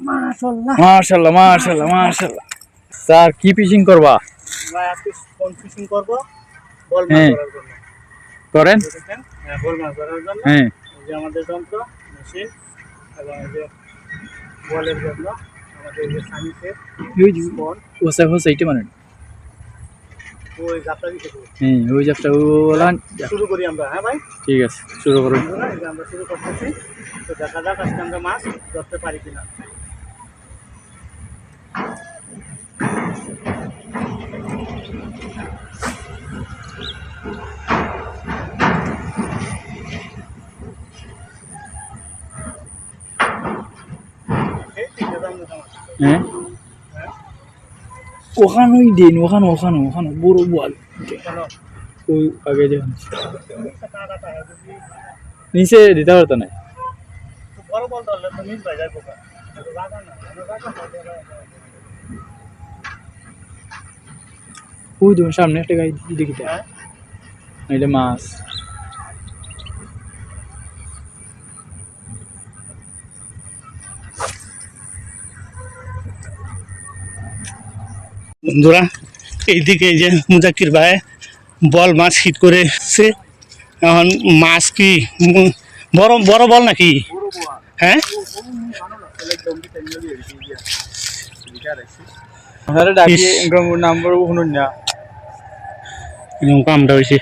মাশাআল্লাহ। মাশাল্লাহ মাশাল্লাহ মাশাল্লাহ স্যার কি ফিশিং করবা? আমরা আজকে কোন ফিশিং করব? বল মাছ হ্যাঁ। ধরার জন্য। করেন? হ্যাঁ বল মাছ ধরার জন্য। হ্যাঁ। যে আমাদের যন্ত্র মেশিন এবং যে বলের জন্য আমাদের এই যে সানিসের বল ওসে হোসে এইটা মানে ওই যাত্রা দিতে হ্যাঁ ওই যাত্রা ওলান শুরু করি আমরা হ্যাঁ ভাই? ঠিক আছে শুরু করুন। আমরা শুরু করতেছি তো দেখা যাক আজকে আমরা মাছ ধরতে পারি কিনা এই তিনটে দাম দিতাম আজকে। হ্যাঁ? ওখানেই দিন, ওখানে ওখানে ওখানে, বড় বল। ওই আগে যদি নিচে দিতে পারতো না। বড় বল তো মিস ভাই এত রাগা না, এত রাগা না। ওই তোমার সামনে একটা গাই দেখি। তো হ্যাঁ। এটা মাছ। বন্ধুরা এইদিকে এই যে মুজাকির ভাই বল মাছ হিট করেছে। এখন মাছ কি বড় বড় বল নাকি? হ্যাঁ? নাম্বার শুনুন না এরকম কামটা হয়েছে।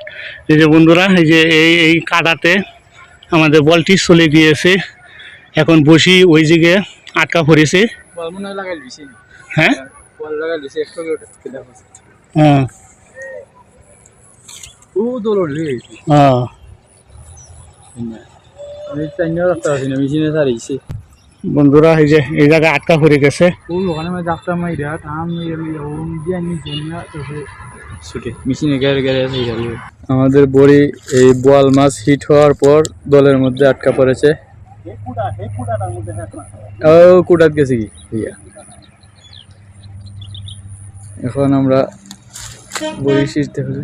এই যে বন্ধুরা এই যে এই এই কাদাতে আমাদের বলটি চলে গিয়েছে। এখন বসি ওই দিকে আটকা পড়েছে। হ্যাঁ একটু হ্যাঁ। বন্ধুরা এই যে এই জায়গায় আটকা পড়ে গেছে। আমাদের বড়ি এই বোয়াল মাছ হিট হওয়ার পর দলের মধ্যে আটকা পড়েছে। ও কুটাত গেছে কি? ইয়া। এখন আমরা বড়ি সিজতে হবে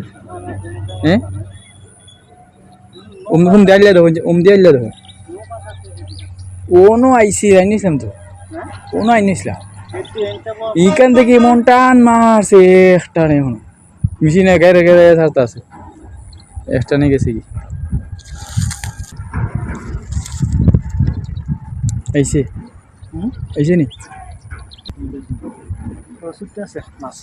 হ্যাঁ ওম ওম দিয়াইলে দেখো ওম দিয়াইলে দেখো। ওনো আইসি আইনিছিলাম তো। ওনো আইনিছিলাম ইখান থেকে এমন টান মারছে একটা নেই এখন। মেশিনে গেরে গেরে ছাড়তে আছে। একটা নিয়ে গেছে কি? আইসে আইসে নি? আছে মাছ।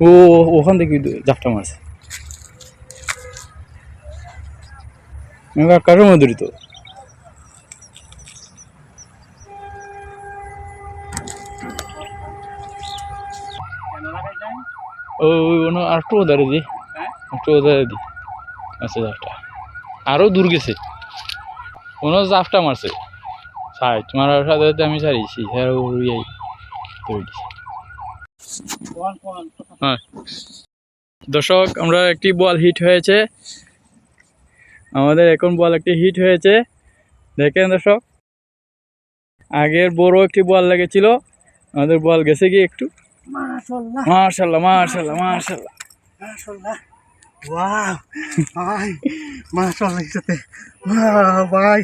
ও ওখান থেকে জাপটা মারছে কারোর মধুরি তো ওনো আর দি একটু ওধারে দি আচ্ছা জাপটা আরও দূর গেছে জাপটা মারছে সাইড মারার সাথে সাথে আমি ছাড়িয়েছি হ্যাঁ উড়িয়াই হ্যাঁ। দর্শক আমরা একটি বল হিট হয়েছে। আমাদের এখন বল একটি হিট হয়েছে। দেখেন দর্শক আগের বড় একটি বল লেগেছিল। আমাদের বল গেছে কি একটু? মাশাআল্লাহ। মার্শাল্লাহ মার্শাল্লাহ মার্শাল্লাহ ওয়াও ভাই মাশাআল্লাহ সাথে ওয়াও ভাই।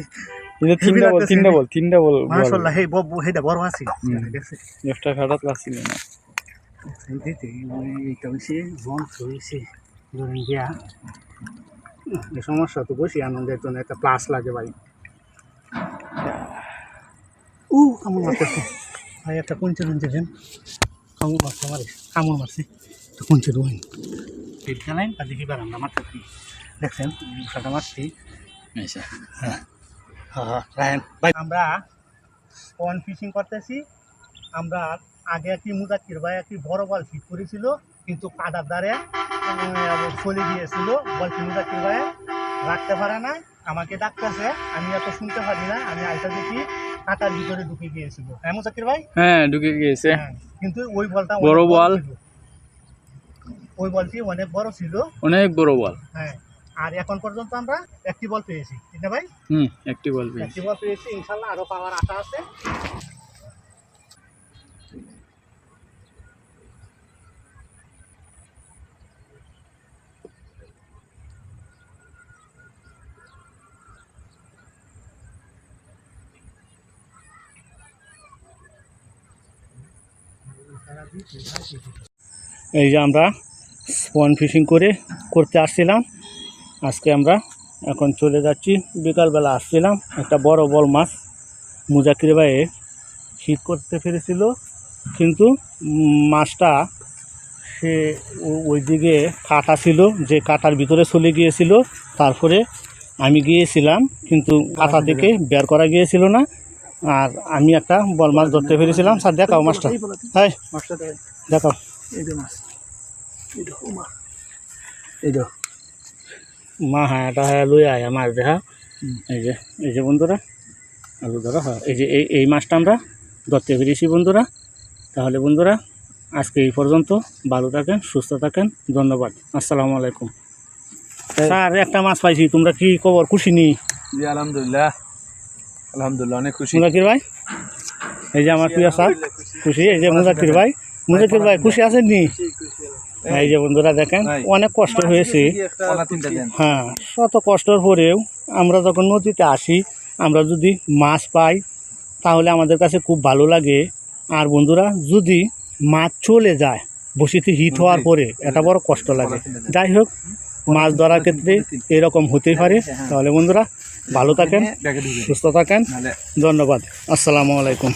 এটা তিনটা বল তিনটা বল তিনটা বল বল। মাশাআল্লাহ হে বব হেডা বড় আছে একটা খাটাত লাগছিল না দিতে এইটা হইছে হইছে ধরেন গিয়া এই সমস্যা তো বসি আনন্দের জন্য একটা প্লাস লাগে ভাই উ কামড় মারতেছে ভাই একটা কুঞ্চে কুঞ্চে দেন কামড় মারছে মারে কামড় মারছে তো কুঞ্চে রুইন পেট গেলেন আর দেখি বার আমরা মারতে দেখছেন মশাটা মারছি হ্যাঁ ভাই আমরা পন ফিশিং করতেছি আমরা আগে একটি মুজাকির ভাই একটি বড় বল ফিট করেছিল কিন্তু কাদার দ্বারে চলে গিয়েছিল। বলটি মুজাকির ভাই রাখতে পারে না আমাকে ডাকতেছে আমি এত শুনতে পারি না আমি আইসা দেখি কাটার ভিতরে ঢুকে গিয়েছিল। হ্যাঁ মুজাকির ভাই হ্যাঁ ঢুকে গিয়েছে। হ্যাঁ, কিন্তু ওই বলটা বড় বল। ওই বলটি অনেক বড় ছিল। অনেক বড় বল। হ্যাঁ আর এখন পর্যন্ত আমরা একটি বল পেয়েছি। ঠিক না ভাই? হুম একটি বল পেয়েছি। একটি বল পেয়েছি ইনশাল্লাহ আরও পাওয়ার আশা আছে। এই যে আমরা স্পন ফিশিং করে করতে আসছিলাম। আজকে আমরা এখন চলে যাচ্ছি। বিকালবেলা আসছিলাম। একটা বড় বল মাছ মুজাকির ভাইয়ে শীত করতে পেরেছিল। কিন্তু মাছটা সে ওই দিকে কাটা ছিল, যে কাটার ভিতরে চলে গিয়েছিল। তারপরে আমি গিয়েছিলাম, কিন্তু কাটা থেকে বের করা গিয়েছিল না। আর আমি একটা বল মাছ ধরতে পেরেছিলাম। স্যার দেখাও মাছটা। হ্যাঁ দেখাও। মা হ্যাঁ এটা হ্যাঁ লই আয় মাছ দেখা। এই যে এই যে বন্ধুরা আলু ধরা হয়। এই যে এই এই মাছটা আমরা ধরতে ফিরেছি বন্ধুরা। তাহলে বন্ধুরা আজকে এই পর্যন্ত ভালো থাকেন সুস্থ থাকেন ধন্যবাদ। আসসালামু আলাইকুম। স্যার একটা মাছ পাইছি তোমরা কি খবর? খুশি নি? আলহামদুলিল্লাহ। আলহামদুলিল্লাহ অনেক খুশি। মুজাকির ভাই? এই যে আমার প্রিয় স্যার খুশি? এই যে মুজাকির ভাই? মুজাকির ভাই খুশি আছেন নি এই যে বন্ধুরা দেখেন অনেক কষ্ট হয়েছে। হ্যাঁ শত কষ্টর পরেও আমরা যখন নদীতে আসি আমরা যদি মাছ পাই তাহলে আমাদের কাছে খুব ভালো লাগে। আর বন্ধুরা যদি মাছ চলে যায় বসিতে হিট হওয়ার পরে এটা বড় কষ্ট লাগে। যাই হোক মাছ ধরার ক্ষেত্রে এরকম হতেই পারে। তাহলে বন্ধুরা ভালো থাকেন সুস্থ থাকেন। ধন্যবাদ। আসসালামু আলাইকুম।